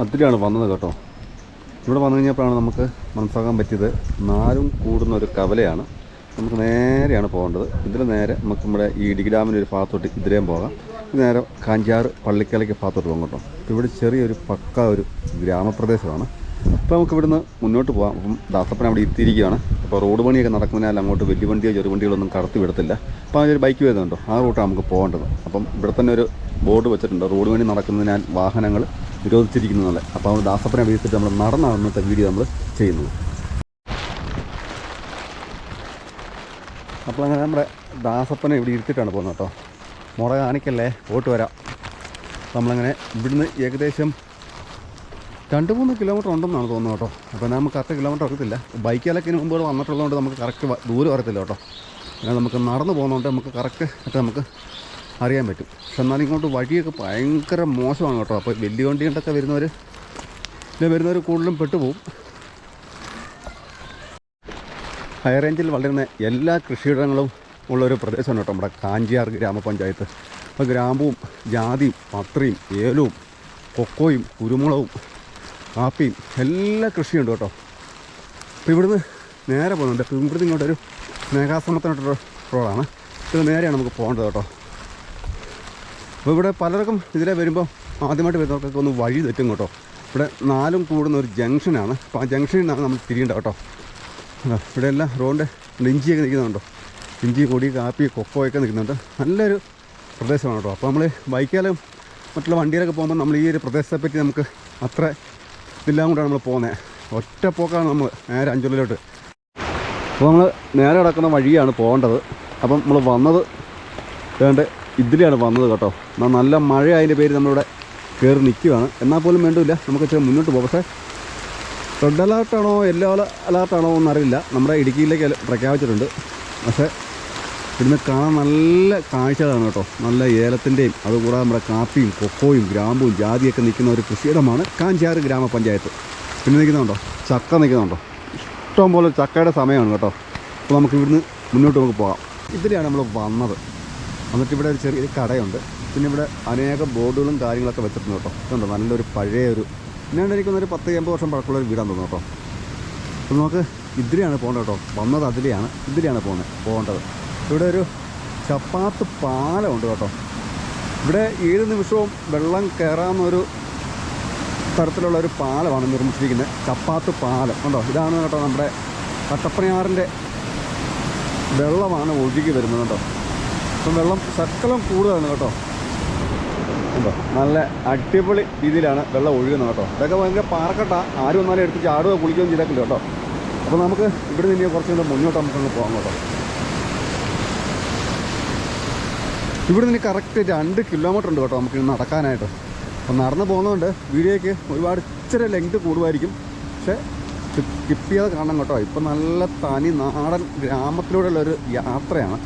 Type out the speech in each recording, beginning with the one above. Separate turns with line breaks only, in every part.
അതിലാണ് വന്നത് കേട്ടോ. ഇവിടെ വന്നു കഴിഞ്ഞപ്പോഴാണ് നമുക്ക് മനസ്സിലാക്കാൻ പറ്റിയത് നാലും കൂടുന്ന ഒരു കവലയാണ്. നമുക്ക് നേരെയാണ് പോകേണ്ടത്. ഇതിൽ നേരെ നമുക്ക് നമ്മുടെ ഈ ഇടുക്കി ഡാമിന്റെ ഒരു ഭാഗത്തോട്ട് ഇതിലേയും പോകാം. നേരെ കാഞ്ചാറ് പള്ളിക്കലയ്ക്ക് ഭാഗത്തോട്ട് പോകും കേട്ടോ. ഇവിടെ ചെറിയൊരു പക്ക ഒരു ഗ്രാമപ്രദേശമാണ്. അപ്പോൾ നമുക്ക് ഇവിടുന്ന് മുന്നോട്ട് പോകാം. അപ്പം ദാസപ്പൻ അവിടെ എത്തിയിരിക്കുകയാണ് അപ്പോൾ റോഡ് പണിയൊക്കെ നടക്കുന്നതിനാൽ അങ്ങോട്ട് വലിയ വണ്ടിയോ ചെറു വണ്ടികളൊന്നും കടത്തി വിടത്തില്ല. അപ്പോൾ അതിൽ ബൈക്ക് വരുന്നുണ്ടോ ആ റൂട്ടാണ് നമുക്ക് പോകേണ്ടത്. അപ്പം ഇവിടെ തന്നെ ഒരു ബോർഡ് വെച്ചിട്ടുണ്ട്. റോഡ് പണി നടക്കുന്നതിനാൽ വാഹനങ്ങൾ നിരോധിച്ചിരിക്കുന്നതല്ല അപ്പോൾ നമ്മൾ ദാസപ്പനെ വീഴ്ത്തിട്ട് നമ്മൾ നടന്നാണ് ഇന്നത്തെ വീഡിയോ നമ്മൾ ചെയ്യുന്നത്. അപ്പോൾ അങ്ങനെ നമ്മുടെ ദാസപ്പനെ ഇവിടെ ഇരുത്തിയിട്ടാണ് പോകുന്നത് കേട്ടോ. മുറ കാണിക്കല്ലേ? പോയിട്ട് വരാം. നമ്മളങ്ങനെ ഇവിടുന്ന് ഏകദേശം രണ്ട് മൂന്ന് കിലോമീറ്റർ ഉണ്ടെന്നാണ് തോന്നുന്നത് കേട്ടോ. അപ്പോൾ നമുക്ക് കറക്റ്റ് കിലോമീറ്റർ അറിയത്തില്ല ബൈക്കിലൊക്കെ മുമ്പ് വന്നിട്ടുള്ളതുകൊണ്ട് നമുക്ക് കറക്റ്റ് ദൂരം അറിയത്തില്ല കേട്ടോ. അങ്ങനെ നമുക്ക് നടന്നു പോകുന്നതുകൊണ്ട് നമുക്ക് കറക്റ്റ് നമുക്ക് അറിയാൻ പറ്റും. പക്ഷെ എന്നാലും ഇങ്ങോട്ട് വഴിയൊക്കെ ഭയങ്കര മോശമാണ് കേട്ടോ. അപ്പോൾ വലിയ വണ്ടി കൊണ്ടൊക്കെ വരുന്നവർ ഇതിൽ വരുന്നവർ കൂടുതലും പെട്ടുപോകും. ഹൈ റേഞ്ചിൽ വളരുന്ന എല്ലാ കൃഷിയിടങ്ങളും ഉള്ളൊരു പ്രദേശമാണ് കേട്ടോ നമ്മുടെ കാഞ്ചിയാർ ഗ്രാമപഞ്ചായത്ത്. അപ്പോൾ ഗ്രാമ്പും ജാതിയും പത്രയും ഏലവും കൊക്കോയും കുരുമുളകും കാപ്പിയും എല്ലാ കൃഷിയുണ്ട് കേട്ടോ. അപ്പോൾ ഇവിടുന്ന് നേരെ പോകുന്നുണ്ട്. ഇവിടുന്ന് ഇങ്ങോട്ടൊരു മേഘാശ്രമത്തിനോട്ടൊരു റോഡാണ് ഇത് നേരെയാണ് നമുക്ക് പോകേണ്ടത് കേട്ടോ. അപ്പോൾ ഇവിടെ പലർക്കും ഇതിലെ വരുമ്പോൾ ആദ്യമായിട്ട് വരുന്നവർക്കൊക്കെ ഒന്ന് വഴി തെറ്റും കേട്ടോ. ഇവിടെ നാലും കൂടുന്ന ഒരു ജംഗ്ഷനാണ്. അപ്പോൾ ആ ജംഗ്ഷനിൽ നിന്നാണ് നമ്മൾ തിരിയേണ്ടത് കേട്ടോ. ഇവിടെ എല്ലാം റോഡിന്റെ ഇഞ്ചിയൊക്കെ നിൽക്കുന്നുണ്ടോ ഇഞ്ചി കൊടി കാപ്പി കൊക്കോയൊക്കെ നിൽക്കുന്നുണ്ട്. നല്ലൊരു പ്രദേശമാണ് കേട്ടോ. അപ്പോൾ നമ്മൾ ബൈക്കാലും മറ്റുള്ള വണ്ടിയിലൊക്കെ പോകുമ്പോൾ നമ്മൾ ഈ ഒരു പ്രദേശത്തെ പറ്റി നമുക്ക് അത്ര ഇതെല്ലാം കൊണ്ടാണ് നമ്മൾ പോകുന്നത് ഒറ്റ പോക്കാണ് നമ്മൾ നേരെ അഞ്ചുള്ളിലോട്ട്. അപ്പോൾ നമ്മൾ നേരെ കിടക്കുന്ന വഴിയാണ് പോകേണ്ടത്. അപ്പം നമ്മൾ വന്നത് വേണ്ട ഇതിലെയാണ് വന്നത് കേട്ടോ. നല്ല മഴ അതിന്റെ പേര് നമ്മളിവിടെ കയറി നിൽക്കുകയാണ്. എന്നാൽ പോലും വേണ്ടില്ല നമുക്ക് ഇച്ചിരി മുന്നോട്ട് പോകാം പക്ഷേ റെഡ് അലേർട്ടാണോ യെല്ലോ അലേർട്ടാണോ എന്നറിയില്ല നമ്മുടെ ഇടുക്കിയിലേക്ക് പ്രഖ്യാപിച്ചിട്ടുണ്ട്. പക്ഷേ ഇവിടുന്ന് കാണാൻ നല്ല കാഴ്ചകളാണ് കേട്ടോ. നല്ല ഏലത്തിന്റെയും അതുകൂടാതെ നമ്മുടെ കാപ്പിയും കൊക്കോയും ഗ്രാമ്പും ജാതിയൊക്കെ നിൽക്കുന്ന ഒരു കൃഷിയിടമാണ് കാഞ്ചാറ് ഗ്രാമപഞ്ചായത്ത്. പിന്നെ നിൽക്കുന്നുണ്ടോ? ചക്ക നിൽക്കുന്നുണ്ടോ? ഇഷ്ടം പോലെ ചക്കയുടെ സമയമാണ് കേട്ടോ. അപ്പോൾ നമുക്ക് ഇവിടുന്ന് മുന്നോട്ട് നമുക്ക് പോകാം. ഇതിലെയാണ് നമ്മൾ വന്നത്. എന്നിട്ട് ഇവിടെ ഒരു ചെറിയ കടയുണ്ട്. പിന്നെ ഇവിടെ അനേകം ബോർഡുകളും കാര്യങ്ങളൊക്കെ വെച്ചിട്ടുണ്ട് കേട്ടോ. ഇതുണ്ടോ? നല്ലൊരു പഴയ ഒരു പിന്നെ എനിക്കൊന്നൊരു പത്ത് എൺപത് വർഷം പഴക്കമുള്ള ഒരു വീടാണ് തോന്നുന്നു കേട്ടോ. അപ്പോൾ നമുക്ക് ഇതിലെയാണ് പോകേണ്ടത് കേട്ടോ. വന്നത് അതിലെയാണ്. ഇതിലെയാണ് പോകുന്നത്. പോകേണ്ടത്. ഇവിടെ ഒരു ചപ്പാത്ത് പാലമുണ്ട് കേട്ടോ. ഇവിടെ ഏത് നിമിഷവും വെള്ളം കയറാവുന്നൊരു തരത്തിലുള്ള ഒരു പാലമാണ് നിർമ്മിച്ചിരിക്കുന്നത്. ചപ്പാത്ത് പാലം. കണ്ടോ? ഇതാണ് കേട്ടോ നമ്മുടെ കട്ടപ്പനയാറിന്റെ വെള്ളമാണ് ഒഴുകി വരുന്നത് കേട്ടോ. അപ്പം വെള്ളം ശക്കലം കൂടുതലാണ് കേട്ടോ. ഉണ്ടോ? നല്ല അടിപൊളി രീതിയിലാണ് വെള്ളം ഒഴുകുന്നത് കേട്ടോ. ഇതൊക്കെ ഭയങ്കര പാറക്കെട്ട. ആരും വന്നാലും എടുത്ത് ചാടുകയോ കുളിക്കുകയോ ചെയ്തേക്കില്ല കേട്ടോ. അപ്പോൾ നമുക്ക് ഇവിടെ നിന്ന് കുറച്ച് കൂടെ മുന്നോട്ട് നമുക്കൊന്ന് പോകാം കേട്ടോ. ഇവിടെ നിന്ന് കറക്റ്റ് രണ്ട് കിലോമീറ്റർ ഉണ്ട് കേട്ടോ നമുക്ക് നടക്കാനായിട്ട്. അപ്പം നടന്നു പോകുന്നതുകൊണ്ട് വീഡിയോയ്ക്ക് ഒരുപാട് ഇച്ചിരി ലെങ്ത് കൂടുമായിരിക്കും. പക്ഷേ ചെയ്യാതെ കാണണം കേട്ടോ. ഇപ്പം നല്ല തനി നാടൻ ഗ്രാമത്തിലൂടെയുള്ള ഒരു യാത്രയാണ്.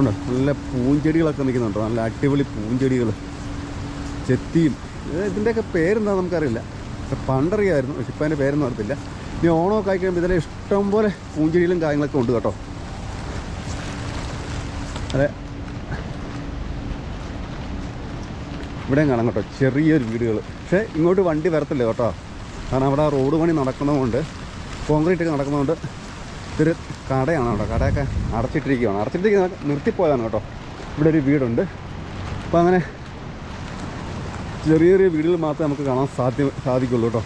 ഉണ്ട് നല്ല പൂഞ്ചെടികളൊക്കെ നിൽക്കുന്നുണ്ടോ. നല്ല അടിപൊളി പൂഞ്ചെടികൾ. ചെത്തിയും. ഇത് ഇതിന്റെയൊക്കെ പേരെന്താ നമുക്കറിയില്ല. പണ്ടറിയായിരുന്നു. പക്ഷെ ഇപ്പം അതിന്റെ പേരൊന്നും അറിയത്തില്ല. ഇനി ഓണമൊക്കെ ആയി കഴിയുമ്പോൾ ഇതിലെ ഇഷ്ടം പോലെ പൂഞ്ചെടികളും കാര്യങ്ങളൊക്കെ ഉണ്ട് കേട്ടോ. അതെ. ഇവിടെയും കാണാം കേട്ടോ. ചെറിയൊരു വീടുകൾ. പക്ഷേ ഇങ്ങോട്ട് വണ്ടി വരത്തില്ല കേട്ടോ. കാരണം അവിടെ റോഡ് പണി നടക്കുന്നതുകൊണ്ട് കോൺക്രീറ്റ് ഒക്കെ നടക്കുന്നതുകൊണ്ട് ഇതൊരു കടയാണ് കേട്ടോ. കടയൊക്കെ അടച്ചിട്ടിരിക്കുകയാണ് അടച്ചിട്ടിരിക്കുന്ന നിർത്തിപ്പോയതാണ് കേട്ടോ. ഇവിടെ ഒരു വീടുണ്ട്. അപ്പോൾ അങ്ങനെ ചെറിയ ചെറിയ വീടുകൾ മാത്രമേ നമുക്ക് കാണാൻ സാധ്യ സാധിക്കുള്ളൂ കേട്ടോ.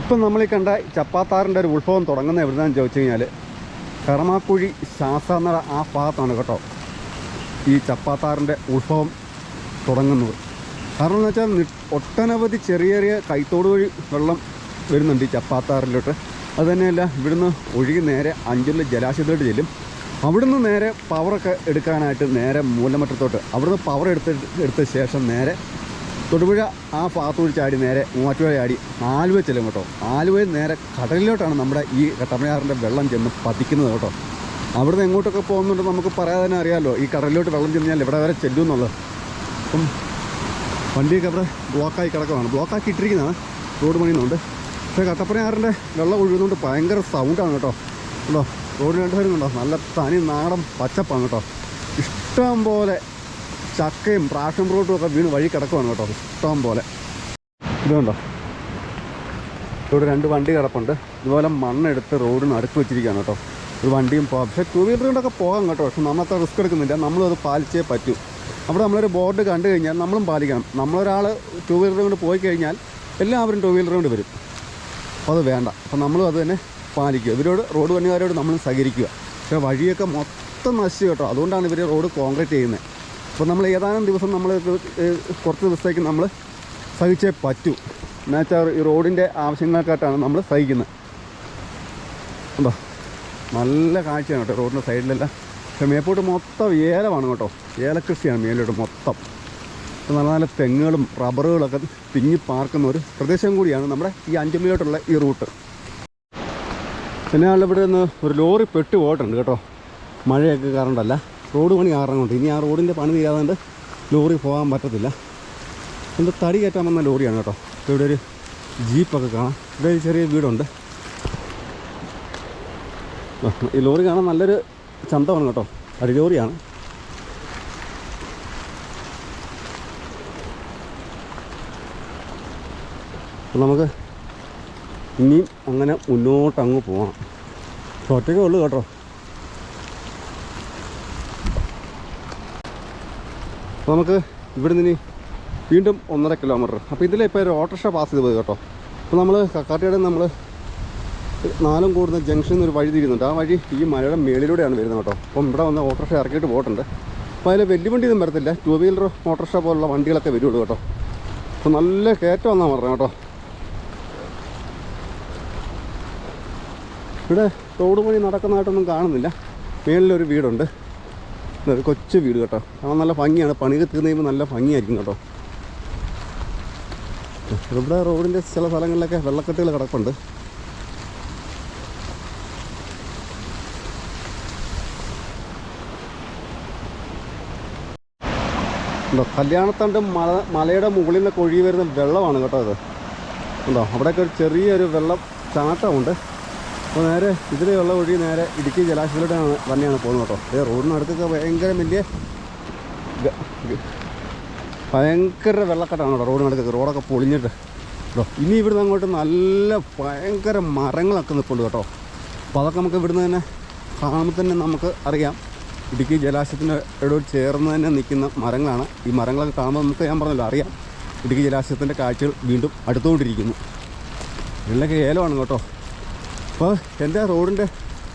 ഇപ്പം നമ്മൾ ഈ കണ്ട ചപ്പാത്താറിന്റെ ഒരു ഉത്ഭവം തുടങ്ങുന്നത് എവിടുന്നാന്ന് ചോദിച്ചു കഴിഞ്ഞാൽ കറമാക്കുഴി ശാസ്താന്നട ആ ഭാഗത്താണ് കേട്ടോ ഈ ചപ്പാത്താറിന്റെ ഉത്ഭവം തുടങ്ങുന്നത്. കാരണം എന്ന് വെച്ചാൽ ഒട്ടനവധി ചെറിയ ചെറിയ കൈത്തോട് വഴി വെള്ളം വരുന്നുണ്ട് ഈ ചപ്പാത്താറിലോട്ട്. അത് തന്നെയല്ല ഇവിടുന്ന് ഒഴുകി നേരെ അഞ്ചുള്ള ജലാശയത്തിലോട്ട് ചെല്ലും. അവിടുന്ന് നേരെ പവറൊക്കെ എടുക്കാനായിട്ട് നേരെ മൂലമറ്റത്തോട്ട്. അവിടുന്ന് പവർ എടുത്ത് എടുത്ത ശേഷം നേരെ തൊടുപുഴ ആ ഭാഗത്തോട് ചാടി നേരെ മൂവാറ്റുപുഴ ചാടി ആലുവ ചെല്ലും കേട്ടോ. ആലുവയിൽ നേരെ കടലിലോട്ടാണ് നമ്മുടെ ഈ കട്ടമയാറിന്റെ വെള്ളം ചെന്ന് പതിക്കുന്നത് കേട്ടോ. അവിടുന്ന് എങ്ങോട്ടൊക്കെ പോകുന്നുണ്ട് നമുക്ക് പറയാതെ തന്നെ അറിയാമല്ലോ ഈ കടലിലോട്ട് വെള്ളം ചെന്ന് കഴിഞ്ഞാൽ ഇവിടെ വരെ ചെല്ലും എന്നുള്ളത്. അപ്പം വണ്ടിയൊക്കെ അവിടെ ബ്ലോക്കായി കിടക്കുവാണ്. ബ്ലോക്കാക്കി ഇട്ടിരിക്കുന്നതാണ്. റോഡ് പണിയുന്നുണ്ട്. പക്ഷേ കട്ടപ്പനയാറിന്റെ വെള്ളം ഒഴുകുന്നതുകൊണ്ട് ഭയങ്കര സൗണ്ടാണ് കേട്ടോ. കേട്ടോ രണ്ട് പേരും കണ്ടോ നല്ല തനി നാടൻ പച്ചപ്പാണ് കേട്ടോ. ഇഷ്ടം പോലെ ചക്കയും പ്രാഷൻ ഫ്രൂട്ടും ഒക്കെ വീണ് വഴി കിടക്കുവാണ് കേട്ടോ. ഇഷ്ടം പോലെ. ഇതുണ്ടോ ഇവിടെ രണ്ട് വണ്ടി കിടപ്പുണ്ട്. ഇതുപോലെ മണ്ണെടുത്ത് റോഡിന് അടുത്ത് വെച്ചിരിക്കുകയാണ് കേട്ടോ. ഒരു വണ്ടിയും പോകാം പക്ഷേ ടൂ വീലർ കൊണ്ടൊക്കെ പോകാം കേട്ടോ. പക്ഷെ നമ്മളത്ര റിസ്ക് എടുക്കുന്നില്ല. നമ്മളത് പാലിച്ചേ പറ്റൂ. അവിടെ നമ്മളൊരു ബോർഡ് കണ്ടു കഴിഞ്ഞാൽ നമ്മളും പാലിക്കണം. നമ്മളൊരാൾ ടൂ വീലർ കൊണ്ട് പോയി കഴിഞ്ഞാൽ എല്ലാവരും ടൂ വീലർ കൊണ്ട് വരും. അപ്പോൾ അത് വേണ്ട. അപ്പോൾ നമ്മളും അത് തന്നെ പാലിക്കുക. ഇവരോട് റോഡ് പണിക്കാരോട് നമ്മൾ സഹകരിക്കുക. പക്ഷേ വഴിയൊക്കെ മൊത്തം നശിച്ചു കേട്ടോ. അതുകൊണ്ടാണ് ഇവർ റോഡ് കോൺക്രീറ്റ് ചെയ്യുന്നത്. അപ്പോൾ നമ്മൾ ഏതാനും ദിവസം നമ്മൾ കുറച്ച് ദിവസത്തേക്ക് നമ്മൾ സഹിച്ചേ പറ്റൂ. എന്നുവെച്ചാൽ ഈ റോഡിന്റെ ആവശ്യങ്ങൾക്കായിട്ടാണ് നമ്മൾ സഹിക്കുന്നത്. ഉണ്ടോ നല്ല കാഴ്ചയാണ് കേട്ടോ റോഡിന്റെ സൈഡിലെല്ലാം. പക്ഷേ മേപ്പോട്ട് മൊത്തം ഏലമാണ് കേട്ടോ. ഏലക്കൃഷിയാണ് മേലോട്ട് മൊത്തം. നല്ല നല്ല തെങ്ങുകളും റബ്ബറുകളൊക്കെ തിങ്ങി പാർക്കുന്ന ഒരു പ്രദേശം കൂടിയാണ് നമ്മുടെ ഈ അഞ്ചുമിലോട്ടുള്ള ഈ റൂട്ട്. പിന്നെ ഇവിടെ നിന്ന് ഒരു ലോറി പെട്ട് പോയിട്ടുണ്ട് കേട്ടോ. മഴയൊക്കെ കാരണമല്ല. റോഡ് പണി കാരണമുണ്ട് ഇനി ആ റോഡിന്റെ പണി തീരാതെ ലോറി പോകാൻ പറ്റത്തില്ല. എന്താ തടി കയറ്റാൻ വന്ന ലോറിയാണ് കേട്ടോ. ഇപ്പോൾ ഇവിടെ ഒരു ജീപ്പൊക്കെ കാണാം. ഇവിടെ ഒരു ചെറിയ വീടുണ്ട്. ഈ ലോറി കാണാൻ നല്ലൊരു ചന്തമാണ് കേട്ടോ. അടി ലോറിയാണ്. അപ്പോൾ നമുക്ക് ഇനിയും അങ്ങനെ മുന്നോട്ട് അങ്ങ് പോകണം ഒറ്റയ്ക്ക് ഉള്ളൂ കേട്ടോ. അപ്പോൾ നമുക്ക് ഇവിടെ നിന്ന് വീണ്ടും ഒന്നര കിലോമീറ്റർ അപ്പോൾ ഇതിലെ ഇപ്പോൾ ഒരു ഓട്ടോറിക്ഷ പാസ് ചെയ്ത് പോയി കേട്ടോ. അപ്പോൾ നമ്മൾ കക്കാട്ടിയുടെ നമ്മൾ നാലും കൂടുന്ന ജംഗ്ഷനിൽ നിന്ന് ഒരു വഴി തിരിയുന്നുണ്ട്. ആ വഴി ഈ മലയുടെ മേളിലൂടെയാണ് വരുന്നത് കേട്ടോ. അപ്പം ഇവിടെ വന്ന് ഓട്ടോറിക്ഷ ഇറക്കിയിട്ട് പോയിട്ടുണ്ട് അപ്പോൾ അതിൽ വലിയ വണ്ടിയൊന്നും വരത്തില്ല ടൂ വീലർ ഓട്ടോറിക്ഷ പോലുള്ള വണ്ടികളൊക്കെ വരുള്ളൂ കേട്ടോ. അപ്പോൾ നല്ല കയറ്റം എന്നാണ് പറഞ്ഞത് കേട്ടോ. ഇവിടെ റോഡ് പണി നടക്കുന്നതായിട്ടൊന്നും കാണുന്നില്ല. മേളിലൊരു വീടുണ്ട്. ഒരു കൊച്ചു വീട് കേട്ടോ. അവൻ നല്ല ഭംഗിയാണ്. പണി തീർന്നു കഴിയുമ്പോൾ നല്ല ഭംഗിയായിരിക്കും കേട്ടോ. ഇവിടെ റോഡിന്റെ ചില സ്ഥലങ്ങളിലൊക്കെ വെള്ളക്കെട്ടുകൾ കിടക്കുന്നുണ്ട് ഉണ്ടോ? കല്യാണത്തണ്ട് മല മലയുടെ മുകളിൽ നിന്ന് കൊഴി വരുന്ന വെള്ളമാണ് കേട്ടോ അത് ഉണ്ടോ? അവിടെയൊക്കെ ഒരു ചെറിയൊരു വെള്ളം ചാട്ടമുണ്ട്. അപ്പോൾ നേരെ ഇതിലെയുള്ള വഴി നേരെ ഇടുക്കി ജലാശയത്തിലോട്ടാണ് തന്നെയാണ് പോകുന്നത് കേട്ടോ. ഏ റോഡിനടുത്തൊക്കെ ഭയങ്കര വലിയ ഭയങ്കര വെള്ളക്കെട്ടാണ് കേട്ടോ റോഡിനടുത്തൊക്കെ. റോഡൊക്കെ പൊളിഞ്ഞിട്ട്. കേട്ടോ ഇനി ഇവിടുന്ന് അങ്ങോട്ട് നല്ല ഭയങ്കര മരങ്ങളൊക്കെ നിൽപ്പുണ്ട് കേട്ടോ. അപ്പോൾ അതൊക്കെ നമുക്ക് ഇവിടുന്ന് തന്നെ കാണുമ്പോൾ തന്നെ നമുക്ക് അറിയാം. ഇടുക്കി ജലാശയത്തിന്റെ ഇടോട് ചേർന്ന് തന്നെ നിൽക്കുന്ന മരങ്ങളാണ്. ഈ മരങ്ങളൊക്കെ കാണുമ്പോൾ നമുക്ക് ഞാൻ പറഞ്ഞല്ലോ അറിയാം. ഇടുക്കി ജലാശയത്തിന്റെ കാഴ്ചകൾ വീണ്ടും അടുത്തുകൊണ്ടിരിക്കുന്നു. ഇതിലൊക്കെ ഏലമാണ് കേട്ടോ. അപ്പോൾ എന്റെ റോഡിന്റെ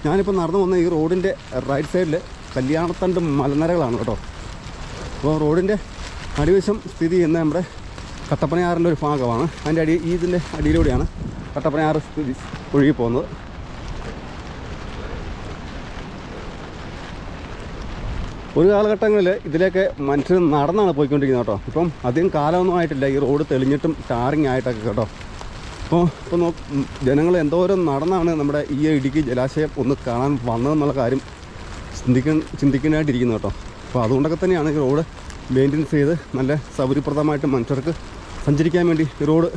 ഞാനിപ്പോൾ നടന്നു വന്ന ഈ റോഡിന്റെ റൈറ്റ് സൈഡിൽ കല്യാണത്തണ്ട് മലനിരകളാണ് കേട്ടോ. അപ്പോൾ റോഡിന്റെ അടിവശം സ്ഥിതി ചെയ്യുന്ന നമ്മുടെ കട്ടപ്പനയാറിന്റെ ഒരു ഭാഗമാണ്. അതിന്റെ അടി ഈ ഇതിന്റെ അടിയിലൂടെയാണ് കട്ടപ്പനയാറ് സ്ഥിതി ഒഴുകി പോകുന്നത്. ഒരു കാലഘട്ടങ്ങളിൽ ഇതിലേക്ക് മനുഷ്യർ നടന്നാണ് പോയിക്കൊണ്ടിരിക്കുന്നത് കേട്ടോ. ഇപ്പം അധികം കാലമൊന്നും ആയിട്ടില്ല. ഈ റോഡ് തെളിഞ്ഞിട്ടും ടാറിങ് ആയിട്ടൊക്കെ കേട്ടോ. അപ്പോൾ ഇപ്പോൾ നോ ജനങ്ങൾ എന്തോരം നടന്നാണ് നമ്മുടെ ഈ ഇടുക്കി ജലാശയം ഒന്ന് കാണാൻ വന്നതെന്നുള്ള കാര്യം ചിന്തിക്കാൻ ചിന്തിക്കാനായിട്ടിരിക്കുന്നു കേട്ടോ. അപ്പോൾ അതുകൊണ്ടൊക്കെ തന്നെയാണ് ഈ റോഡ് മെയിന്റെനൻസ് ചെയ്ത് നല്ല സൗകര്യപ്രദമായിട്ട് മനുഷ്യർക്ക് സഞ്ചരിക്കാൻ വേണ്ടി ഈ റോഡ്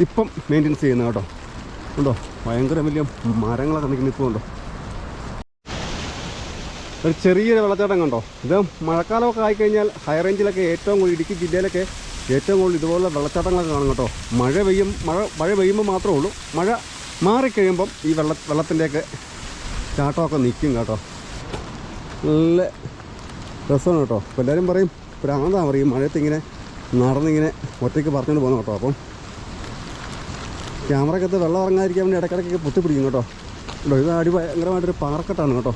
ഇപ്പം മെയിന്റെനൻസ് ചെയ്യുന്നത് കേട്ടോ. ഉണ്ടോ? ഭയങ്കര വലിയ മരങ്ങളൊക്കെ നിൽക്കുന്ന ഇപ്പോൾ ഉണ്ടോ? ഒരു ചെറിയൊരു വെള്ളച്ചാട്ടം കണ്ടോ? ഇത് മഴക്കാലമൊക്കെ ആയിക്കഴിഞ്ഞാൽ ഹൈ റേഞ്ചിലൊക്കെ ഏറ്റവും കൂടുതൽ ഇടുക്കി ജില്ലയിലൊക്കെ ഏറ്റവും കൂടുതൽ ഇതുപോലുള്ള വെള്ളച്ചാട്ടങ്ങളൊക്കെ കാണും കേട്ടോ. മഴ പെയ്യും മഴ മഴ പെയ്യുമ്പോൾ മാത്രമേ ഉള്ളൂ. മഴ മാറിക്കഴിയുമ്പം ഈ വെള്ള വെള്ളത്തിന്റെയൊക്കെ ചാട്ടമൊക്കെ നിൽക്കും കേട്ടോ. നല്ല രസമാണ് കേട്ടോ. അപ്പോൾ എല്ലാവരും പറയും പ്രാന്താ പറയും? മഴയത്ത് ഇങ്ങനെ നടന്നിങ്ങനെ ഒറ്റയ്ക്ക് പറഞ്ഞുകൊണ്ട് പോകുന്നു കേട്ടോ. അപ്പം ക്യാമറക്കകത്ത് വെള്ളം ഇറങ്ങാതിരിക്കാൻ വേണ്ടി ഇടയ്ക്കിടയ്ക്ക് പൊത്തിപ്പിടിക്കും കേട്ടോ. ഇത് അടി ഭയങ്കരമായിട്ടൊരു പാറക്കെട്ടാണ് കേട്ടോ.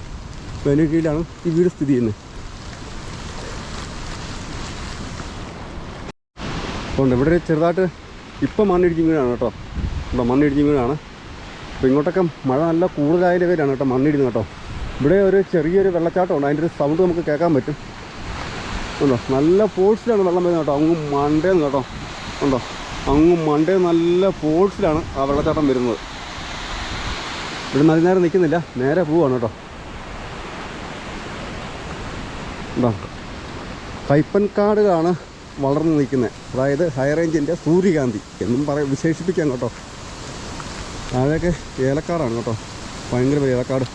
അതിന്റെ കീഴിലാണ് ഈ വീട് സ്ഥിതി ചെയ്യുന്നത്. അപ്പോൾ ഇവിടെ ചെറുതായിട്ട് ഇപ്പം മണ്ണിടിക്കും വീടാണ് കേട്ടോ. ഇവിടെ മണ്ണിടിക്കും വീടാണ് അപ്പോൾ ഇങ്ങോട്ടൊക്കെ മഴ നല്ല കൂടുതലായ പേരാണ് കേട്ടോ മണ്ണിടിക്കുന്നത് കേട്ടോ. ഇവിടെ ഒരു ചെറിയൊരു വെള്ളച്ചാട്ടം ഉണ്ട്. അതിന്റെ ഒരു സൗണ്ട് നമുക്ക് കേൾക്കാൻ പറ്റും. ഉണ്ടോ? നല്ല ഫോഴ്സിലാണ് വെള്ളം വരുന്നത് കേട്ടോ. അങ്ങ് മണ്ടേന്ന് കേട്ടോ. ഉണ്ടോ? അങ്ങ് മണ്ടേ നല്ല ഫോഴ്സിലാണ് ആ വെള്ളച്ചാട്ടം വരുന്നത്. ഇവിടെ നേരം നിൽക്കുന്നില്ല. നേരെ പോവാണ് കേട്ടോ. ഉണ്ടോ? കയ്പൻകാടുകളാണ് വളർന്നു നിൽക്കുന്നത്. അതായത് ഹൈ റേഞ്ചിന്റെ സൂര്യകാന്തി എന്നും പറ വിശേഷിപ്പിക്കാം കേട്ടോ. താഴെയൊക്കെ ഏലക്കാടാണ് കേട്ടോ. ഭയങ്കര ഏലക്കാട്.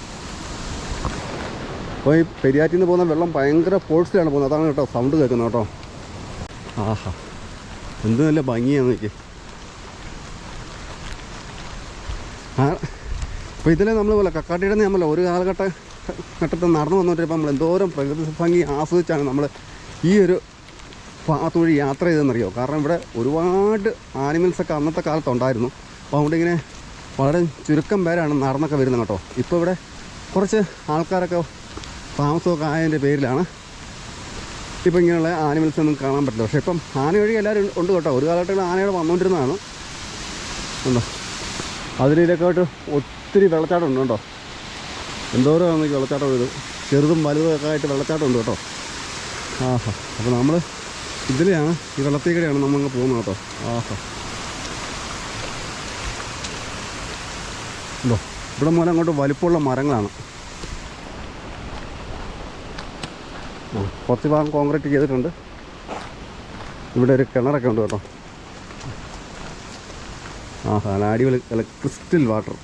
അപ്പോൾ ഈ പെരിയാറ്റിൽ പോകുന്ന വെള്ളം ഭയങ്കര ഫോഴ്സിലാണ് പോകുന്നത്. അതാണ് കേട്ടോ സൗണ്ട് കേൾക്കുന്നത് കേട്ടോ. ആഹാ. എന്ത് നല്ല ഭംഗിയാന്ന് എനിക്ക് അപ്പോൾ ഇതിലെ നമ്മൾ പോലെ കക്കാട്ടിയുടെ നമ്മൾ ഒരു കാലഘട്ട ഘട്ടത്തിൽ നടന്നു വന്നുകൊണ്ടിരിപ്പോൾ നമ്മൾ എന്തോരം പ്രകൃതി ഭംഗി ആസ്വദിച്ചാണ് നമ്മൾ ഈ ഒരു ഭാഗത്തുവഴി യാത്ര ചെയ്തെന്നറിയോ കാരണം ഇവിടെ ഒരുപാട് ആനിമൽസൊക്കെ അന്നത്തെ കാലത്ത് ഉണ്ടായിരുന്നു അപ്പോൾ അതുകൊണ്ട് ഇങ്ങനെ വളരെ ചുരുക്കം പേരാണ് നടന്നൊക്കെ വരുന്നത് കേട്ടോ. ഇപ്പോൾ ഇവിടെ കുറച്ച് ആൾക്കാരൊക്കെ താമസമൊക്കെ ആയതിന്റെ പേരിലാണ് ഇപ്പോൾ ഇങ്ങനെയുള്ള ആനിമൽസ് ഒന്നും കാണാൻ പറ്റില്ല. പക്ഷേ ഇപ്പം ആന വഴി എല്ലാവരും ഉണ്ട് കേട്ടോ. ഒരു കാലഘട്ടത്തിൽ ആനകൾ വന്നുകൊണ്ടിരുന്നതാണ്. ഉണ്ടോ? അതിലൊക്കെ ആയിട്ട് ഒത്തിരി വെള്ളച്ചാട്ടം ഉണ്ട് കേട്ടോ. എന്തോരം ഈ വെള്ളച്ചാട്ടം ഇത്. ചെറുതും വലുതും ഒക്കെ ആയിട്ട് വെള്ളച്ചാട്ടം ഉണ്ട് കേട്ടോ. ആഹാ. അപ്പോൾ നമ്മൾ ഇതിലെയാണ് ഈ വെള്ളത്തിൽ കൂടെയാണ് നമ്മൾ പോകുന്നത് കേട്ടോ. ആഹാ. ഉണ്ടോ ഇവിടെ മൂലം അങ്ങോട്ട് വലിപ്പമുള്ള മരങ്ങളാണ്. കുറച്ച് ഭാഗം കോൺക്രീറ്റ് ചെയ്തിട്ടുണ്ട്. ഇവിടെ ഒരു കിണറൊക്കെ ഉണ്ട് കേട്ടോ. ആഹാ അടിപൊളി ക്രിസ്റ്റൽ വാട്ടർ.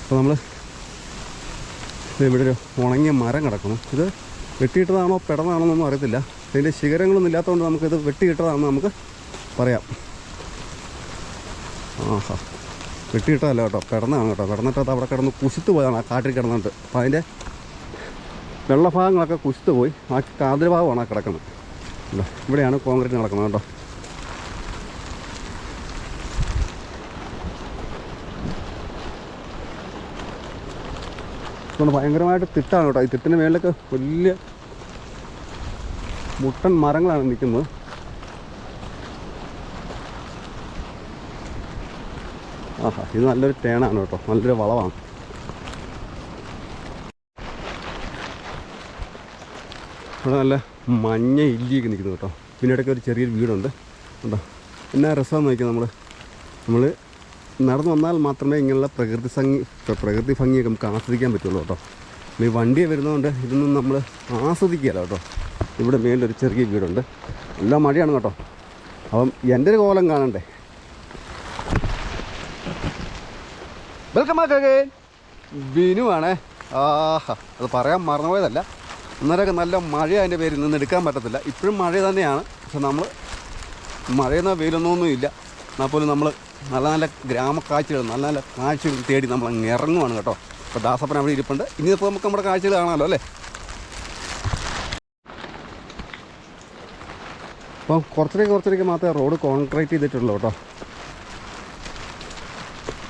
അപ്പോൾ നമ്മൾ ഇവിടെ ഒരു ഉണങ്ങിയ മരം കിടക്കുന്നു. ഇത് വെട്ടിയിട്ടതാണോ പെടന്നാണോ എന്നൊന്നും അറിയത്തില്ല. ഇതിന്റെ ശിഖരങ്ങളൊന്നും ഇല്ലാത്തതുകൊണ്ട് നമുക്കിത് വെട്ടിയിട്ടതാണെന്ന് നമുക്ക് പറയാം. ആഹാ. വെട്ടിയിട്ടതല്ല കേട്ടോ. കിടന്നതാണ് കേട്ടോ. കിടന്നിട്ടത് അവിടെ കിടന്ന് കുശിത്ത് പോയതാണ്. ആ കാട്ടിൽ കിടന്നിട്ട്. അപ്പോൾ അതിന്റെ വെള്ളഭാഗങ്ങളൊക്കെ കുശിത്ത് പോയി. ആ കാതിൽ ഭാഗമാണ് ആ കിടക്കുന്നത്. ഇല്ല ഇവിടെയാണ് കോൺക്രീറ്റ് നടക്കുന്നത് കേട്ടോ. അതുകൊണ്ട് ഭയങ്കരമായിട്ട് തിട്ടാണ് കേട്ടോ. ഈ തിട്ടിന് മേളിലൊക്കെ വലിയ മുട്ടൻ മരങ്ങളാണ് നിൽക്കുന്നത്. ആഹാ ഇത് നല്ലൊരു ടേണാണ് കേട്ടോ. നല്ലൊരു വളവാണ്. ഇവിടെ നല്ല മഞ്ഞ ഇല്ലിയൊക്കെ നിൽക്കുന്നു കേട്ടോ. പിന്നെ ഇടയ്ക്ക് ഒരു ചെറിയൊരു വീടുണ്ട്. കേട്ടോ എന്നാ രസമാണെന്ന് നോക്കിയാൽ നമ്മൾ നമ്മൾ നടന്നു വന്നാൽ മാത്രമേ ഇങ്ങനെയുള്ള പ്രകൃതി ഭംഗി പ്രകൃതി ഭംഗിയൊക്കെ നമുക്ക് ആസ്വദിക്കാൻ പറ്റുള്ളൂ കേട്ടോ. ഈ വണ്ടിയെ വരുന്നതുകൊണ്ട് ഇതൊന്നും നമ്മൾ ആസ്വദിക്കുകയല്ല കേട്ടോ. ഇവിടെ മേലൊരു ചെറിയ വീടുണ്ട്. എല്ലാം മഴയാണ് കേട്ടോ. അപ്പം എന്റെ ഒരു കോലം കാണണ്ടേ? വെൽക്കം ബാക്ക് ബിനു ആണേ. ആഹാ അത് പറയാൻ മറന്നുപോയതല്ല. അന്നേരമൊക്കെ നല്ല മഴ അതിന്റെ പേരിൽ നിന്ന് എടുക്കാൻ പറ്റത്തില്ല. ഇപ്പോഴും മഴ തന്നെയാണ്. പക്ഷെ നമ്മൾ മഴയെന്നോ വെയിലൊന്നും ഇല്ല. എന്നാൽ പോലും നമ്മൾ നല്ല നല്ല ഗ്രാമക്കാഴ്ചകൾ നല്ല നല്ല കാഴ്ചകൾ തേടി നമ്മൾ അങ്ങ് ഇറങ്ങുവാണ് കേട്ടോ. അപ്പോൾ ദാസപ്പൻ അവിടെ ഇരിപ്പുണ്ട്. ഇനി ഇപ്പോൾ നമുക്ക് നമ്മുടെ കാഴ്ചകൾ കാണാമല്ലോ അല്ലേ? അപ്പം കുറച്ചിലേക്ക് കുറച്ചിലേക്ക് മാത്രമേ റോഡ് കോൺക്രീറ്റ് ചെയ്തിട്ടുള്ളൂ കേട്ടോ.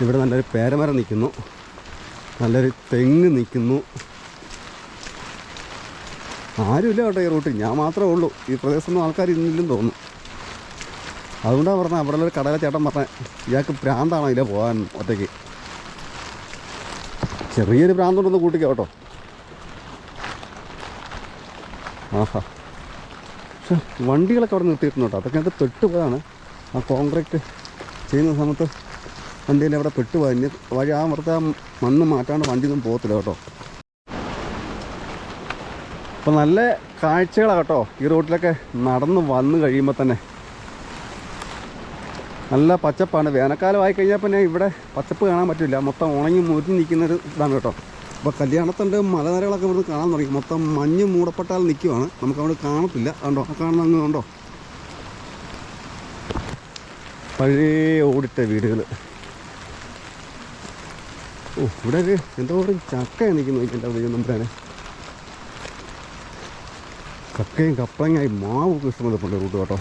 ഇവിടെ നല്ലൊരു പേരമരം നിൽക്കുന്നു. നല്ലൊരു തെങ്ങ് നിൽക്കുന്നു. ആരുമില്ല കേട്ടോ ഈ റൂട്ടിൽ. ഞാൻ മാത്രമേ ഉള്ളൂ. ഈ പ്രദേശത്തൊന്നും ആൾക്കാർ ഇന്നില്ലെന്ന് തോന്നുന്നു. അതുകൊണ്ടാണ് പറഞ്ഞത് അവിടെ ഒരു കടല ചേട്ടൻ പറഞ്ഞത് ഇയാൾക്ക് ഭ്രാന്താണോ ഇല്ല പോകാൻ ഒറ്റയ്ക്ക്. ചെറിയൊരു ഭ്രാന്തുണ്ടെന്ന് കൂട്ടിക്കോ കേട്ടോ. ആഹാ. വണ്ടികളൊക്കെ അവിടെ നിർത്തിയിട്ടുണ്ട്. കേട്ടോ അതൊക്കെ അത് പെട്ടുപോയതാണ്. ആ കോൺക്രീറ്റ് ചെയ്യുന്ന സമയത്ത് വണ്ടിയിൽ അവിടെ പെട്ടുപോയി. വഴി ആ വെറുതെ ആ മണ്ണ് മാറ്റാണ്ട് വണ്ടി ഒന്നും പോകത്തില്ല കേട്ടോ. അപ്പോൾ നല്ല കാഴ്ചകളാണ് കേട്ടോ. ഈ റോഡിലൊക്കെ നടന്ന് വന്ന് കഴിയുമ്പോൾ തന്നെ. നല്ല പച്ചപ്പാണ്. വേനൽക്കാലം ആയി കഴിഞ്ഞാൽ പിന്നെ ഇവിടെ പച്ചപ്പ് കാണാൻ പറ്റില്ല. മൊത്തം ഉണങ്ങി മുരിഞ്ഞ് നിൽക്കുന്നൊരു ഇതാണ് കേട്ടോ. അപ്പോൾ കല്യാണത്തിന്റെ മലനിരകളൊക്കെ ഇവിടുന്ന് കാണാൻ തുടങ്ങി. മൊത്തം മഞ്ഞ് മൂടപ്പെട്ടാൽ നിൽക്കുവാണ് നമുക്ക് അവിടെ കാണത്തില്ല. കണ്ടോ? കാണുന്ന അങ്ങ് കണ്ടോ? പഴയ ഓടിട്ട വീടുകൾ ഓ ഇവിടെ ഒരു എന്തോ ഒരു ചക്കയാണ് നിൽക്കുന്നു എന്റെ ദൈവം നമ്പരാനെ. ചക്കയും കപ്പളങ്ങായി മാവൊക്കെ ഇഷ്ടമുണ്ട് റൂട്ട് കേട്ടോ.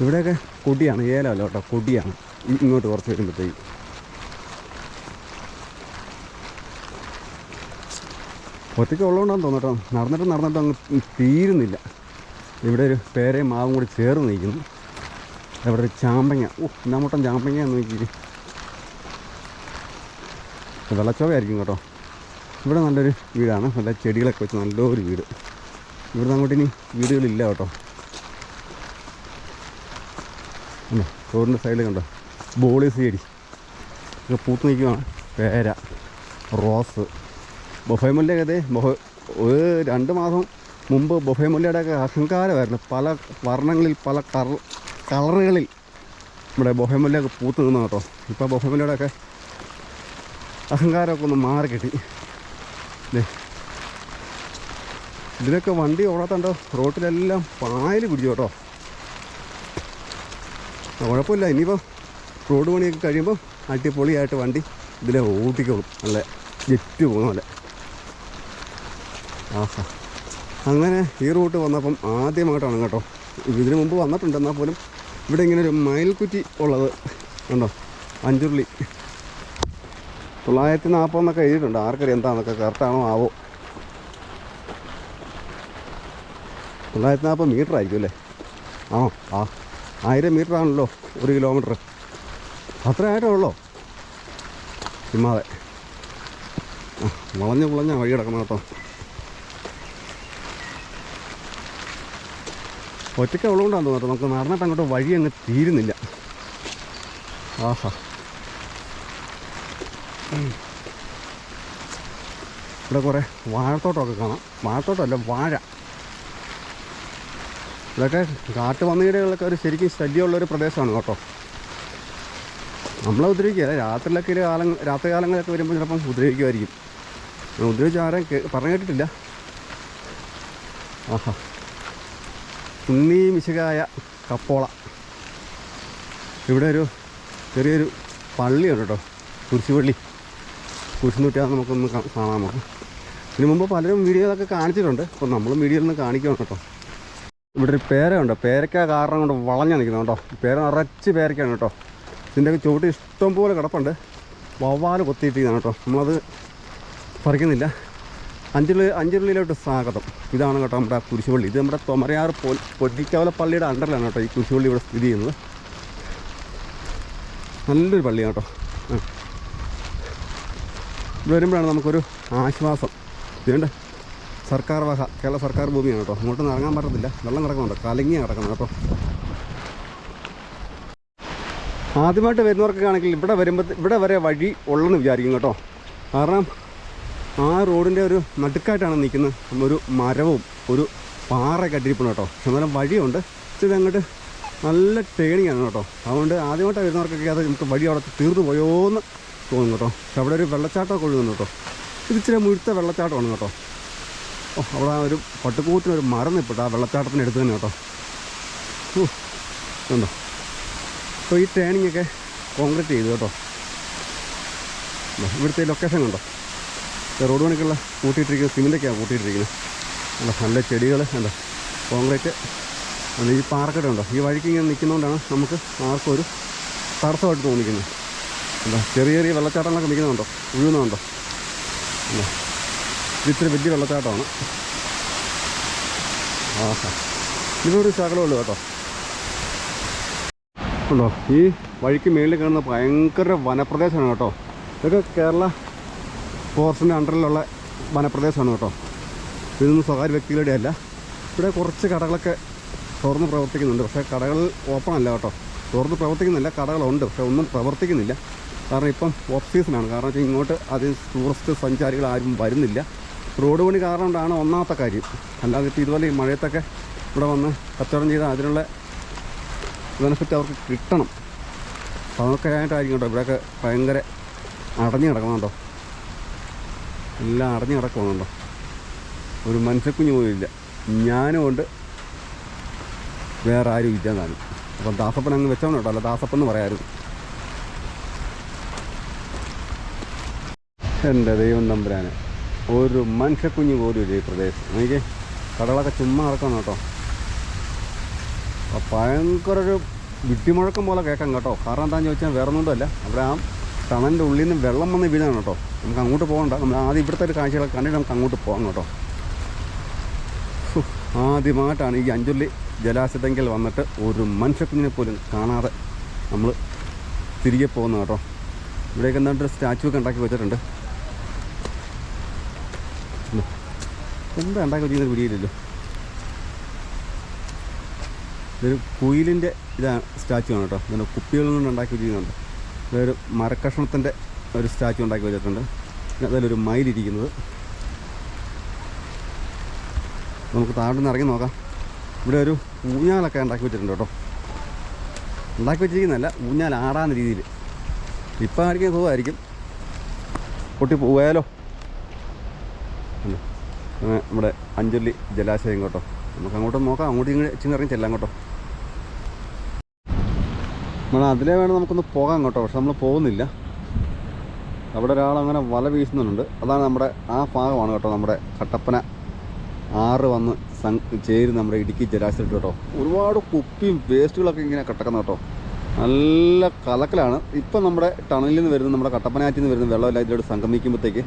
ഇവിടെയൊക്കെ കൊടിയാണ് ഏലമല്ല കേട്ടോ. കൊടിയാണ്. ഇങ്ങോട്ട് കുറച്ച് വരുമ്പോഴത്തേക്ക്. ഒറ്റയ്ക്ക് ഉള്ളതുകൊണ്ടാന്ന് തോന്നട്ടോ നടന്നിട്ട് നടന്നിട്ട് അങ്ങ് തീരുന്നില്ല. ഇവിടെ ഒരു പേരയും മാവും കൂടി ചേർന്ന് നിൽക്കുന്നു. അവിടെ ഒരു ചാമ്പങ്ങ. ഓ നമ്മട്ടം ചാമ്പങ്ങ എന്ന് നോക്കി വെള്ളച്ചോവയായിരിക്കും കേട്ടോ. ഇവിടെ നല്ലൊരു വീടാണ്. നല്ല ചെടികളൊക്കെ വെച്ച് നല്ലൊരു വീട്. ഇവിടുന്ന് അങ്ങോട്ട് ഇനി വീടുകളില്ല കേട്ടോ. റോഡിന്റെ സൈഡിൽ കണ്ടോ? ചെടി. ഇത് പൂത്ത് നിൽക്കുകയാണ് പേര റോസ്. ബൊഫൈമുല്ലയൊക്കെ അതെ ബൊഫ ഒരു രണ്ട് മാസം മുമ്പ് ബൊഫൈമുല്ലയുടെയൊക്കെ അഹങ്കാരമായിരുന്നു. പല വർണങ്ങളിൽ പല കളർ കളറുകളിൽ നമ്മുടെ ബൊഫൈമുല്ലയൊക്കെ പൂത്ത് നിന്നു കേട്ടോ. ഇപ്പോൾ ബൊഫൈമുല്ലയുടെയൊക്കെ അഹങ്കാരമൊക്കെ ഒന്ന് മാറി കിട്ടി. ഇതിനൊക്കെ വണ്ടി ഓടാത്തണ്ടോ? റോട്ടിലെല്ലാം പായൽ പിടിച്ചു കേട്ടോ. കുഴപ്പമില്ല. ഇനിയിപ്പോൾ റോഡ് പണിയൊക്കെ കഴിയുമ്പോൾ അടിപൊളിയായിട്ട് വണ്ടി ഇതിലെ ഓട്ടിക്കോളും നല്ല ജെറ്റ് പോകുന്ന പോലെ. ആഹാ. അങ്ങനെ ഈ റൂട്ട് വന്നപ്പം ആദ്യമായിട്ടാണ് കേട്ടോ. ഇതിനു മുമ്പ് വന്നിട്ടുണ്ട് എന്നാൽ പോലും ഇവിടെ ഇങ്ങനെ ഒരു മയിൽക്കുറ്റി ഉള്ളത് ഉണ്ടോ അഞ്ചുള്ളി തൊള്ളായിരത്തി നാൽപ്പതെന്നൊക്കെ എഴുതിയിട്ടുണ്ട്. ആർക്കറിയാം എന്താണെന്നൊക്കെ കറക്റ്റാണോ ആവോ? തൊള്ളായിരത്തി നാൽപ്പത് മീറ്റർ ആയിരിക്കും അല്ലേ? ആ ആ ആയിരം മീറ്റർ ആണല്ലോ ഒരു കിലോമീറ്റർ അത്ര ആയിട്ടേ ഉള്ളോ ചുമ്മാതെ വളഞ്ഞ് വളഞ്ഞ വഴി കിടക്കണം കേട്ടോ. ഒറ്റയ്ക്ക് ഉള്ളതുകൊണ്ടാണ് തോന്നുന്നത് നമുക്ക് നടന്നിട്ട് അങ്ങോട്ട് വഴി അങ്ങ് തീരുന്നില്ല. ആഹാ. ഇവിടെ കുറേ വാഴത്തോട്ടമൊക്കെ കാണാം. വാഴത്തോട്ടമല്ല വാഴ. ഇതൊക്കെ കാട്ടുപന്നിയുടെകളൊക്കെ ഒരു ശരിക്കും ശല്യമുള്ളൊരു പ്രദേശമാണ് കേട്ടോ. നമ്മളെ ഉപദ്രവിക്കുകയല്ല രാത്രിയിലൊക്കെ ഒരു കാലം രാത്രി കാലങ്ങളിലൊക്കെ വരുമ്പോൾ ചിലപ്പം ഉപദ്രവിക്കുമായിരിക്കും. ഉപദ്രവിച്ച് ആരെയും പറഞ്ഞു കേട്ടിട്ടില്ല. ആഹാ. ഉണ്ണി മിശകായ കപ്പോള. ഇവിടെ ഒരു ചെറിയൊരു പള്ളിയുണ്ട് കേട്ടോ. കുരിശുപള്ളി. കുരിശുനൂറ്റാന്ന് നമുക്കൊന്ന് കാണാൻ നോക്കാം ഇതിനു മുമ്പ് പലരും വീഡിയോയിലൊക്കെ കാണിച്ചിട്ടുണ്ട്. അപ്പോൾ നമ്മളും വീഡിയോയിൽ നിന്ന് കാണിക്കണം കേട്ടോ. ഇവിടെ ഒരു പേരയുണ്ട് പേരയ്ക്ക കാരണം കൊണ്ട് വളഞ്ഞ നിൽക്കുന്നത് കേട്ടോ. പേര നിറച്ച് പേരയ്ക്കാണ് കേട്ടോ. ഇതിന്റെയൊക്കെ ചുവട്ട് ഇഷ്ടം പോലെ കിടപ്പുണ്ട്. വവ്വാൽ കൊത്തിയിട്ടിരിക്കുന്നതാണ് കേട്ടോ. നമ്മളത് പറിക്കുന്നില്ല. അഞ്ചുള്ളി അഞ്ചുള്ളിയിലോട്ട് സ്വാഗതം. ഇതാണ് കേട്ടോ നമ്മുടെ കുരിശുപള്ളി. ഇത് നമ്മുടെ തൊമരയാർ പൊ പൊടിക്കവല പള്ളിയുടെ അണ്ടറിലാണ് കേട്ടോ ഈ കുരിശുപള്ളി ഇവിടെ സ്ഥിതി ചെയ്യുന്നത്. നല്ലൊരു പള്ളിയാണ് കേട്ടോ. ഇവിടെ വരുമ്പോഴാണ് നമുക്കൊരു ആശ്വാസം. ഇതുകൊണ്ട് സർക്കാർ വക കേരള സർക്കാർ ഭൂമിയാണ് കേട്ടോ. അങ്ങോട്ടൊന്നും ഇറങ്ങാൻ പറ്റത്തില്ല. വെള്ളം കിടക്കുന്നുണ്ട്. കലങ്ങിയാണ് കിടക്കുന്നത് കേട്ടോ. ആദ്യമായിട്ട് വരുന്നവർക്കൊക്കെ ആണെങ്കിൽ ഇവിടെ വരുമ്പോൾ ഇവിടെ വരെ വഴി ഉള്ളെന്ന് വിചാരിക്കും കേട്ടോ. കാരണം ആ റോഡിന്റെ ഒരു നടുക്കായിട്ടാണ് നിൽക്കുന്നത്. ഒരു മരവും ഒരു പാറ കട്ടിരിപ്പണം കേട്ടോ. എന്നാലും വഴിയുണ്ട്. ഇത് അങ്ങോട്ട് നല്ല ടേണിംഗ് ആണ് കേട്ടോ. അതുകൊണ്ട് ആദ്യമായിട്ടാണ് വരുന്നവർക്കൊക്കെ അത് നമുക്ക് വഴി അവിടെ തീർന്നു പോയോന്ന് തോന്നുന്നു കേട്ടോ. പക്ഷെ അവിടെ ഒരു വെള്ളച്ചാട്ടമൊക്കെ ഒഴുകുന്നു കേട്ടോ. ഇത് ഇച്ചിരി മുഴുത്ത വെള്ളച്ചാട്ടമാണ് കേട്ടോ. ഓ അവിടെ ആ ഒരു പട്ടുകൂറ്റിന് ഒരു മരം നിൽപ്പിട്ട് ആ വെള്ളച്ചാട്ടത്തിന് അടുത്ത് തന്നെ കേട്ടോ. ഉണ്ടോ? അപ്പോൾ ഈ ടേണിംഗ് ഒക്കെ കോൺക്രീറ്റ് ചെയ്തു കേട്ടോ. ഇവിടുത്തെ ലൊക്കേഷൻ കണ്ടോ? റോഡ് പണിക്കുള്ള കൂട്ടിയിട്ടിരിക്കുന്നത് സിമെന്റൊക്കെയാണ് കൂട്ടിയിട്ടിരിക്കുന്നത്. അല്ല നല്ല ചെടികൾ എന്താ കോൺക്രീറ്റ്. അല്ല ഈ പാർക്കറ്റ് ഉണ്ടോ ഈ വഴിക്ക് ഇങ്ങനെ നിൽക്കുന്നതുകൊണ്ടാണ് നമുക്ക് ആർക്കും ഒരു തടസ്സമായിട്ട് തോന്നിക്കുന്നത്. എന്താ ചെറിയ ചെറിയ വെള്ളച്ചാട്ടങ്ങളൊക്കെ നിൽക്കുന്നുണ്ടോ ഉഴുന്നുണ്ടോ? അല്ല ഇത് ഇത്തിരി വലിയ വെള്ളച്ചാട്ടമാണ്. ആഹാ ഇതിനൊരു ശകലമുള്ളൂ കേട്ടോ. ഉണ്ടോ ഈ വഴിക്ക് മേളിൽ കാണുന്ന ഭയങ്കര വനപ്രദേശമാണ് കേട്ടോ. ഇതൊക്കെ കേരള ഫോറസ്റ്റിന്റെ അണ്ടറിലുള്ള വനപ്രദേശമാണ് കേട്ടോ. ഇതൊന്നും സ്വകാര്യ വ്യക്തികളുടെ അല്ല. ഇവിടെ കുറച്ച് കടകളൊക്കെ തുറന്ന് പ്രവർത്തിക്കുന്നുണ്ട്. പക്ഷേ കടകൾ ഓപ്പൺ അല്ല കേട്ടോ. തുറന്ന് പ്രവർത്തിക്കുന്നില്ല. കടകളുണ്ട്. പക്ഷേ ഒന്നും പ്രവർത്തിക്കുന്നില്ല. കാരണം ഇപ്പം ഓഫ് സീസണാണ് കാരണം വെച്ചാൽ ഇങ്ങോട്ട് അധികം ടൂറിസ്റ്റ് സഞ്ചാരികൾ ആരും വരുന്നില്ല. റോഡ് പണി കാരണം കൊണ്ടാണ് ഒന്നാമത്തെ കാര്യം. അല്ലാതെ ഇപ്പോൾ ഇതുപോലെ ഈ മഴയത്തൊക്കെ ഇവിടെ വന്ന് കച്ചവടം ചെയ്താൽ അതിനുള്ള ബെനിഫിറ്റ് അവർക്ക് കിട്ടണം. അതൊക്കെ ആയിട്ടായിരിക്കും കേട്ടോ. ഇവിടെയൊക്കെ ഭയങ്കര അടഞ്ഞു കിടക്കുന്നുണ്ടോ? എല്ലാം അടഞ്ഞു കിടക്കുന്നുണ്ടോ ഒരു മനുഷ്യക്കുഞ്ഞു പോലും ഇല്ല. ഞാനും ഉണ്ട്. വേറെ ആരും ഇല്ല എന്നാലും. അപ്പം ദാസപ്പൻ അങ്ങ് വെച്ചോണം കേട്ടോ. അല്ല ദാസപ്പൻ എന്ന് പറയാമായിരുന്നു എന്റെ ദൈവം തമ്പുരാന് ഒരു മനുഷ്യക്കുഞ്ഞു പോലും ഇല്ല ഈ പ്രദേശം എനിക്ക് കടകളൊക്കെ ചുമ്മാ നടക്കണം കേട്ടോ. ഭയങ്കര ഒരു വിട്ടിമുഴക്കം പോലെ കേൾക്കാം കേട്ടോ. കാരണം എന്താണെന്ന് ചോദിച്ചാൽ വേറെ ഒന്നുമല്ല അവിടെ ആ ടണലിന്റെ ഉള്ളിൽ നിന്ന് വെള്ളം വന്ന് വീഴാണ് കേട്ടോ. നമുക്ക് അങ്ങോട്ട് പോകണ്ട. നമ്മൾ ആദ്യം ഇവിടുത്തെ ഒരു കാഴ്ചകളൊക്കെ കണ്ടിട്ട് നമുക്ക് അങ്ങോട്ട് പോകാം കേട്ടോ. ആദ്യമായിട്ടാണ് ഈ അഞ്ചുള്ളി ജലാശയത്തെങ്കിൽ വന്നിട്ട് ഒരു മനുഷ്യക്കുഞ്ഞിനെ പോലും കാണാതെ നമ്മൾ തിരികെ പോകുന്നത് കേട്ടോ. ഇവിടെയൊക്കെ എന്താ സ്റ്റാച്ചു ഒക്കെ ഉണ്ടാക്കി വെച്ചിട്ടുണ്ട്. എന്താ ഉണ്ടാക്കി വെച്ചിരുന്ന പിടിയില്ലല്ലോ ഇതൊരു കുയിലിന്റെ ഇതാണ് സ്റ്റാച്ചു ആണ് കേട്ടോ. ഇതിന്റെ കുപ്പികളിൽ നിന്ന് ഉണ്ടാക്കി വെച്ചിരിക്കുന്നുണ്ട്. ഇതൊരു മരക്കഷ്ണത്തിന്റെ ഒരു സ്റ്റാച്ചു ഉണ്ടാക്കി വെച്ചിട്ടുണ്ട്. പിന്നെ അതിലൊരു മയിലിരിക്കുന്നത് നമുക്ക് താഴെ നിന്ന് ഇറങ്ങി നോക്കാം. ഇവിടെ ഒരു ഊഞ്ഞാലൊക്കെ ഉണ്ടാക്കി വെച്ചിട്ടുണ്ട് കേട്ടോ. ഉണ്ടാക്കി വെച്ചിരിക്കുന്നതല്ല ഊഞ്ഞാൽ ആടാന്ന രീതിയിൽ. ഇപ്പം ആയിരിക്കും സുഖമായിരിക്കും. പൊട്ടി പോയാലോ? നമ്മുടെ അഞ്ചുള്ളി ജലാശയം കേട്ടോ നമുക്ക് അങ്ങോട്ടും നോക്കാം. അങ്ങോട്ടും ഇങ്ങനെ ചിന്നിറങ്ങി ചെല്ലാം കേട്ടോ. നമ്മൾ അതിലേ വേണം നമുക്കൊന്ന് പോകാം കേട്ടോ പക്ഷെ നമ്മൾ പോകുന്നില്ല. അവിടെ ഒരാൾ അങ്ങനെ വല വീശുന്നുണ്ട്. അതാണ് നമ്മുടെ ആ ഭാഗമാണ് കേട്ടോ നമ്മുടെ കട്ടപ്പന. ആറ് വന്ന് ചേരും നമ്മുടെ ഇടുക്കി ജലാശയത്തിൽ കേട്ടോ. ഒരുപാട് കുപ്പിയും വേസ്റ്റുകളൊക്കെ ഇങ്ങനെ കിടക്കുന്ന കേട്ടോ. നല്ല കലക്കലാണ്. ഇപ്പം നമ്മുടെ ടണലിൽ നിന്ന് വരുന്ന നമ്മുടെ കട്ടപ്പനയാറ്റിൽ നിന്ന് വരുന്ന വെള്ളമെല്ലാം ഇതിലോട്ട് സംഗമിക്കുമ്പോഴത്തേക്ക്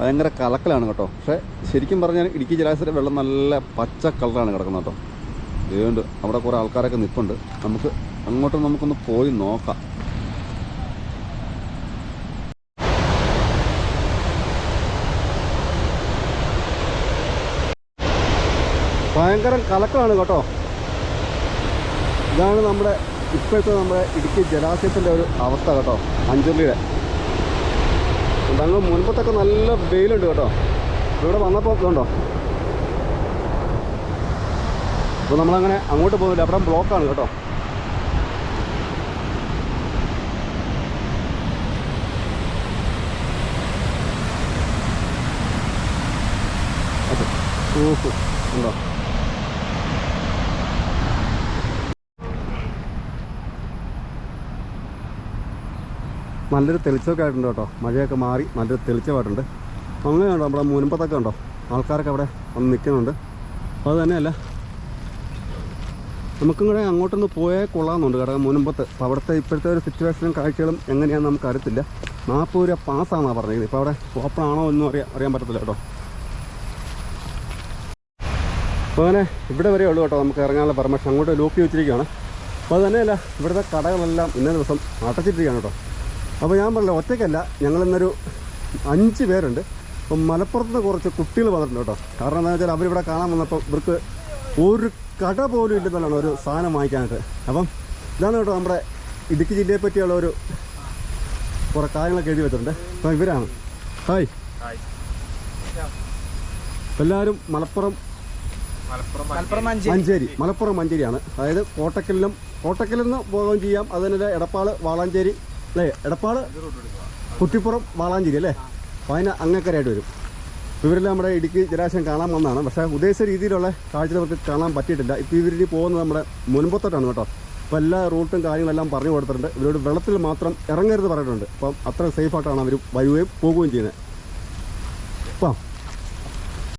ഭയങ്കര കലക്കലാണ് കേട്ടോ. പക്ഷേ ശരിക്കും പറഞ്ഞാൽ ഇടുക്കി ജലാശയത്തിലെ വെള്ളം നല്ല പച്ച കളറാണ് കിടക്കുന്നത് കേട്ടോ. അതുകൊണ്ട് അവിടെ കുറേ ആൾക്കാരൊക്കെ നിൽപ്പുണ്ട് നമുക്ക് അങ്ങോട്ട് നമുക്കൊന്ന് പോയി നോക്കാം. ഭയങ്കര കലക്കമാണ് കേട്ടോ. ഇതാണ് നമ്മുടെ ഇപ്പോഴത്തെ നമ്മുടെ ഇടുക്കി ജലാശയത്തിന്റെ ഒരു അവസ്ഥ കേട്ടോ അഞ്ചുള്ളിയുടെ ഞങ്ങൾ മുൻപത്തൊക്കെ നല്ല വെയിലുണ്ട് കേട്ടോ. ഇവിടെ വന്നപ്പോൾ ഇതുണ്ടോ അപ്പോൾ നമ്മളങ്ങനെ അങ്ങോട്ട് പോകുന്നില്ല അവിടെ ബ്ലോക്കാണ് കേട്ടോ അതെ ഓഹോ നല്ലൊരു തെളിച്ചമൊക്കെ ആയിട്ടുണ്ട് കേട്ടോ. മഴയൊക്കെ മാറി നല്ലൊരു തെളിച്ചമായിട്ടുണ്ട്. അങ്ങനെ കണ്ടോ നമ്മുടെ മുൻപത്തൊക്കെ ഉണ്ടോ ആൾക്കാരൊക്കെ അവിടെ വന്ന് നിൽക്കുന്നുണ്ട്. അത് തന്നെയല്ല. നമുക്കും കൂടെ അങ്ങോട്ടൊന്ന് പോയേ കൊള്ളാമെന്നുണ്ട് കാരണം മുൻപത്ത്. അപ്പോൾ അവിടുത്തെ ഇപ്പോഴത്തെ ഒരു സിറ്റുവേഷനും കാഴ്ചകളും എങ്ങനെയാണെന്ന് നമുക്ക് അറിയത്തില്ല നാൽപ്പത് രൂപ പാസ്സാണെന്നാണ് പറഞ്ഞത് ഇപ്പോൾ അവിടെ ഓപ്പൺ ആണോ എന്നും അറിയാൻ അറിയാൻ പറ്റത്തില്ല കേട്ടോ. അപ്പോൾ അങ്ങനെ ഇവിടെ വരെ ഉള്ളൂ കേട്ടോ. നമുക്ക് ഇറങ്ങാനുള്ള പെർമിഷൻ അങ്ങോട്ട് ലോക്ക് വെച്ചിരിക്കുകയാണ്. അപ്പോൾ അത് തന്നെയല്ല ഇവിടുത്തെ കടകളെല്ലാം ഇന്നേ ദിവസം അടച്ചിട്ടിരിക്കുകയാണ് കേട്ടോ. അപ്പോൾ ഞാൻ പറഞ്ഞില്ല ഒറ്റയ്ക്കല്ല. ഞങ്ങളിന്നൊരു അഞ്ച് പേരുണ്ട്. അപ്പം മലപ്പുറത്ത് നിന്ന് കുറച്ച് കുട്ടികൾ വന്നിട്ടുണ്ട് കേട്ടോ. കാരണം എന്താണെന്ന് വെച്ചാൽ അവരിവിടെ കാണാൻ വന്നപ്പോൾ ഇവർക്ക് ഒരു കട പോലും ഇല്ലെന്നുള്ളതാണ് ഒരു സാധനം വാങ്ങിക്കാനായിട്ട്. അപ്പം ഇതാണ് കേട്ടോ നമ്മുടെ ഇടുക്കി ജില്ലയെ പറ്റിയുള്ള ഒരു കുറേ കാര്യങ്ങളൊക്കെ എഴുതി വെച്ചിട്ടുണ്ട്. അപ്പം ഇവരാണ്. ഹായ്. എല്ലാവരും മലപ്പുറം
മഞ്ചേരി.
മഞ്ചേരി. മലപ്പുറം മഞ്ചേരിയാണ്. അതായത് കോട്ടക്കലിലും കോട്ടക്കലിൽ നിന്ന് പോകുകയും ചെയ്യാം അതുതന്നെ എടപ്പാൾ വാളാഞ്ചേരി അല്ലേ? എടപ്പാൾ കുറ്റിപ്പുറം വാളാഞ്ചേരി അല്ലേ? അപ്പോൾ അതിന് അങ്ങക്കരയായിട്ട് വരും. ഇവരെല്ലാം നമ്മുടെ ഇടുക്കി ജലാശയം കാണാൻ വന്നതാണ്. പക്ഷേ ഉദ്ദേശിച്ച രീതിയിലുള്ള കാഴ്ച നമുക്ക് കാണാൻ പറ്റിയിട്ടില്ല. ഇപ്പോൾ ഇവരിനി പോകുന്നത് നമ്മുടെ മുൻപത്തോട്ടാണ് കേട്ടോ. അപ്പോൾ എല്ലാ റൂട്ടും കാര്യങ്ങളെല്ലാം പറഞ്ഞു കൊടുത്തിട്ടുണ്ട്. ഇവരോട് വെള്ളത്തിൽ മാത്രം ഇറങ്ങരുത് പറഞ്ഞിട്ടുണ്ട്. അപ്പം അത്ര സേഫായിട്ടാണ് അവർ വരുകയും പോകുകയും ചെയ്യുന്നത്. അപ്പം